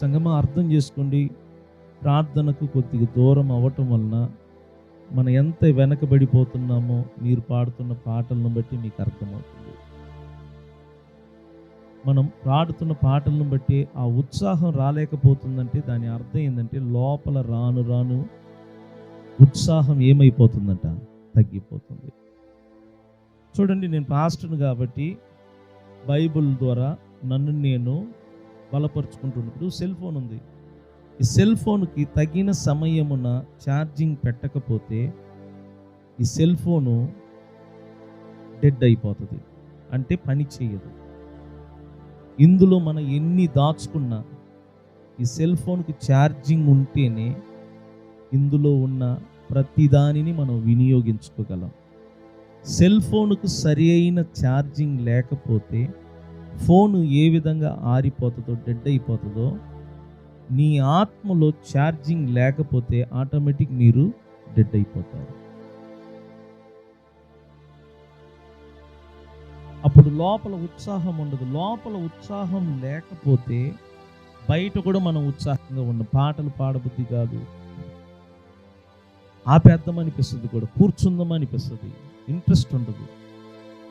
సంగమ అర్థం చేసుకోండి. ప్రార్థనకు కొద్దిగా దూరం అవ్వటం వలన మనం ఎంత వెనకబడిపోతున్నామో మీరు పాడుతున్న పాటలను బట్టి మీకు అర్థమవుతుంది. మనం పాడుతున్న పాటలను బట్టి ఆ ఉత్సాహం రాలేకపోతుందంటే దాని అర్థం ఏంటంటే లోపల రాను రాను ఉత్సాహం ఏమైపోతుందంట? తగ్గిపోతుంది. చూడండి నేను పాస్టర్ను కాబట్టి బైబిల్ ద్వారా నన్ను నేను బలపరుచుకుంటున్నప్పుడు సెల్ ఫోన్ ఉంది. ఈ సెల్ ఫోన్కి తగిన సమయమున ఛార్జింగ్ పెట్టకపోతే ఈ సెల్ ఫోను డెడ్ అయిపోతుంది. అంటే పని చేయదు. ఇందులో మనం ఎన్ని దాచుకున్నా ఈ సెల్ ఫోన్కి ఛార్జింగ్ ఉంటేనే ఇందులో ఉన్న ప్రతిదానిని మనం వినియోగించుకోగలం. సెల్ ఫోన్కు సరి అయిన ఛార్జింగ్ లేకపోతే ఫోను ఏ విధంగా ఆరిపోతుందో డెడ్ అయిపోతుందో నీ ఆత్మలో ఛార్జింగ్ లేకపోతే ఆటోమేటిక్ మీరు డెడ్ అయిపోతారు. అప్పుడు లోపల ఉత్సాహం ఉండదు. లోపల ఉత్సాహం లేకపోతే బయట కూడా మనం ఉత్సాహంగా ఉన్న పాటలు పాడబుద్ధి కాదు. ఆపేద్దామనిపిస్తుంది కూడా. కూర్చుందామనిపిస్తుంది. ఇంట్రెస్ట్ ఉండదు.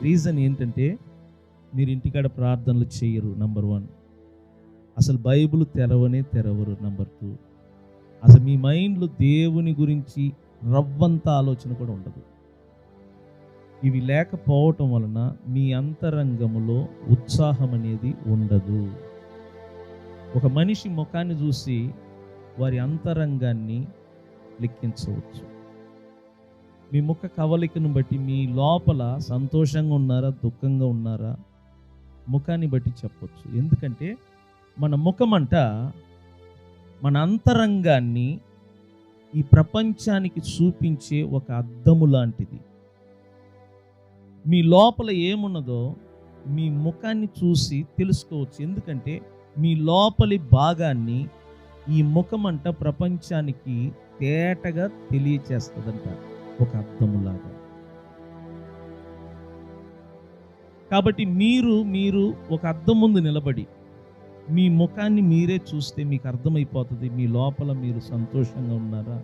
రీజన్ ఏంటంటే మీరు ఇంటికాడ ప్రార్థనలు చేయరు నంబర్ వన్ అసలు బైబిల్ తెరవనే తెరవరు నంబర్ టూ అసలు మీ మైండ్లో దేవుని గురించి రవ్వంత ఆలోచన కూడా ఉండదు. ఇవి లేకపోవటం వలన మీ అంతరంగములో ఉత్సాహం అనేది ఉండదు. ఒక మనిషి ముఖాన్ని చూసి వారి అంతరంగాన్ని లెక్కించవచ్చు. మీ ముఖ కవలికను బట్టి మీ లోపల సంతోషంగా ఉన్నారా దుఃఖంగా ఉన్నారా? ముఖాన్ని బట్టి చెప్పొచ్చు. ఎందుకంటే మన ముఖం అంట మన అంతరంగాన్ని ఈ ప్రపంచానికి చూపించే ఒక అద్దము లాంటిది. మీ లోపల ఏమున్నదో మీ ముఖాన్ని చూసి తెలుసుకోవచ్చు. ఎందుకంటే మీ లోపలి భాగాన్ని ఈ ముఖం అంట ప్రపంచానికి తేటగా తెలియచేస్తుందంట ఒక అర్థములాగా కాబట్టి మీరు మీరు ఒక అద్దం ముందు నిలబడి మీ ముఖాన్ని మీరే చూస్తే మీకు అర్థమైపోతుంది. మీ లోపల మీరు సంతోషంగా ఉన్నారా?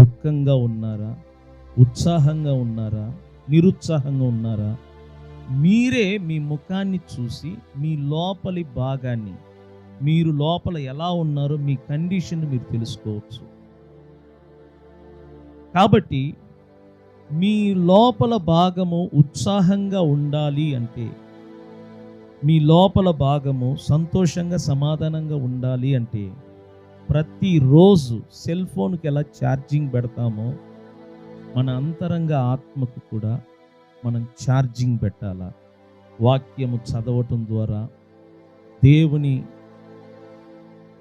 దుఃఖంగా ఉన్నారా? ఉత్సాహంగా ఉన్నారా? నిరుత్సాహంగా ఉన్నారా? మీరే మీ ముఖాన్ని చూసి మీ లోపలి భాగాన్ని మీరు లోపల ఎలా ఉన్నారో మీ కండిషన్ మీరు తెలుసుకోవచ్చు. కాబట్టి మీ లోపల భాగము ఉత్సాహంగా ఉండాలి అంటే మీ లోపల భాగము సంతోషంగా సమాధానంగా ఉండాలి అంటే ప్రతిరోజు సెల్ ఫోన్కి ఎలా ఛార్జింగ్ పెడతామో మన అంతరంగ ఆత్మకు కూడా మనం ఛార్జింగ్ పెట్టాలా? వాక్యము చదవటం ద్వారా దేవుని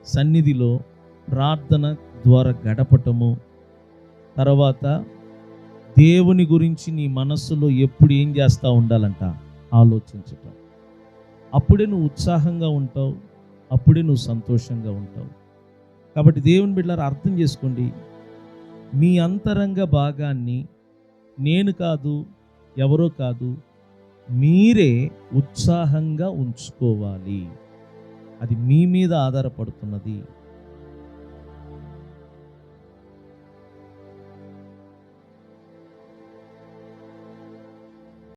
సన్నిధిలో ప్రార్థన ద్వారా గడపటము తర్వాత దేవుని గురించి నీ మనస్సులో ఎప్పుడు ఏం చేస్తూ ఉండాలంట? ఆలోచించటం. అప్పుడే నువ్వు ఉత్సాహంగా ఉంటావు. అప్పుడే నువ్వు సంతోషంగా ఉంటావు. కాబట్టి దేవుని బిడ్డలారు అర్థం చేసుకోండి. మీ అంతరంగ భాగాన్ని నేను కాదు ఎవరో కాదు మీరే ఉత్సాహంగా ఉంచుకోవాలి. అది మీ మీద ఆధారపడుతున్నది.